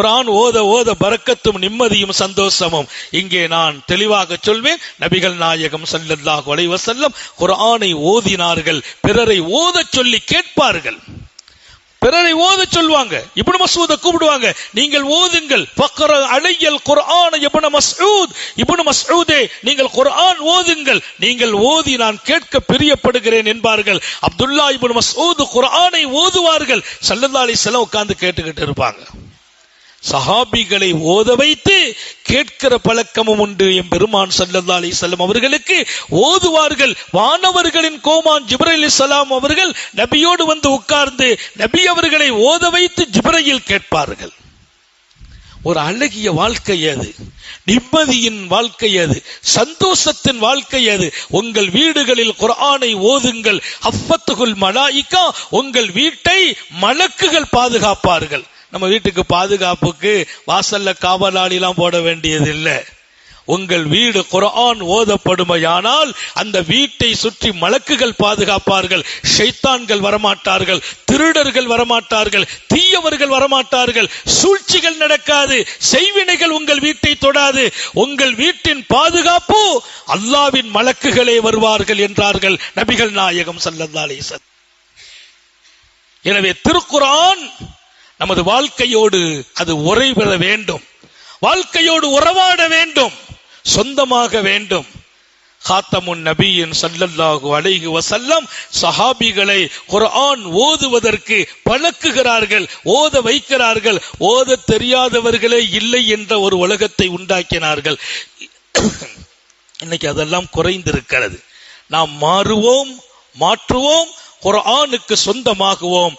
குரான் ஓத ஓத பறக்கத்தும் நிம்மதியும் சந்தோஷமும். இங்கே நான் தெளிவாக சொல்வேன் நபிகள் நாயகம் சல்லல்லாஹ் அலைஹி செல்லம் குரானை ஓதினார்கள் பிறரை ஓதச் சொல்லி கேட்பார்கள். பிறரை ஓத சொல்வாங்க இப்னு மசூத கூப்பிடுவாங்க நீங்கள் ஓதுங்கள் பக்கர அலையல் குர்ஆன் இப்னு மஸ்ஊத் இப்னு மஸ்ஊதே நீங்கள் குர்ஆன் ஓதுங்கள் நீங்கள் ஓதி நான் கேட்க பிரியப்படுகிறேன் என்பார்கள். அப்துல்லா இப்னு மஸ்ஊத் குர்ஆனை ஓதுவார்கள் ஸல்லல்லாஹு அலைஹி வஸல்லம் உட்கார்ந்து கேட்டுக்கிட்டு இருப்பாங்க. சஹாபிகளை ஓத வைத்து கேட்கிற பழக்கமும் உண்டு. என் பெருமான் சல்லல்லா அலி செல்லம் அவர்களுக்கு ஓதுவார்கள். வானவர்களின் கோமான் ஜிப்ரைல் சலாம் அவர்கள் நபியோடு வந்து உட்கார்ந்து நபி அவர்களை ஓத வைத்து ஜிப்ரையில் கேட்பார்கள். ஒரு அழகிய வாழ்க்கை அது. நிம்மதியின் வாழ்க்கை அது. சந்தோஷத்தின் வாழ்க்கை அது. உங்கள் வீடுகளில் குரானை ஓதுங்கள். அஃபத்துகுல் மலாய்க்கா உங்கள் வீட்டை மலக்குகள் பாதுகாப்பார்கள். நம்ம வீட்டுக்கு பாதுகாப்புக்கு வாசல்ல காவலாளிலாம் போட வேண்டியது இல்லை உங்கள் வீடு குரான் ஓதப்படுமையானால் அந்த வீட்டை சுற்றி மலக்குகள் பாதுகாப்பார்கள் ஷைத்தான்கள் வரமாட்டார்கள் திருடர்கள் வரமாட்டார்கள் தீயவர்கள் வரமாட்டார்கள் சூழ்ச்சிகள் நடக்காது செய்வினைகள் உங்கள் வீட்டை தொடாது உங்கள் வீட்டின் பாதுகாப்பு அல்லாவின் மலக்குகளே வருவார்கள் என்றார்கள் நபிகள் நாயகம் ஸல்லல்லாஹு எனவே திருக்குரான் நமது வாழ்க்கையோடு அது உறைபெற வேண்டும். வாழ்க்கையோடு உறவாட வேண்டும். சொந்தமாக வேண்டும். காத்தமுன் நபியின் சல்லல்லாஹு அலைஹி வசல்லம் சஹாபிகளை குர்ஆன் ஓதுவதற்கு பழக்குகிறார்கள் ஓத வைக்கிறார்கள். ஓத தெரியாதவர்களே இல்லை என்ற ஒரு உலகத்தை உண்டாக்கினார்கள். இன்னைக்கு அதெல்லாம் குறைந்திருக்கிறது. நாம் மாறுவோம் மாற்றுவோம் குர்ஆனுக்கு சொந்தமாகுவோம்.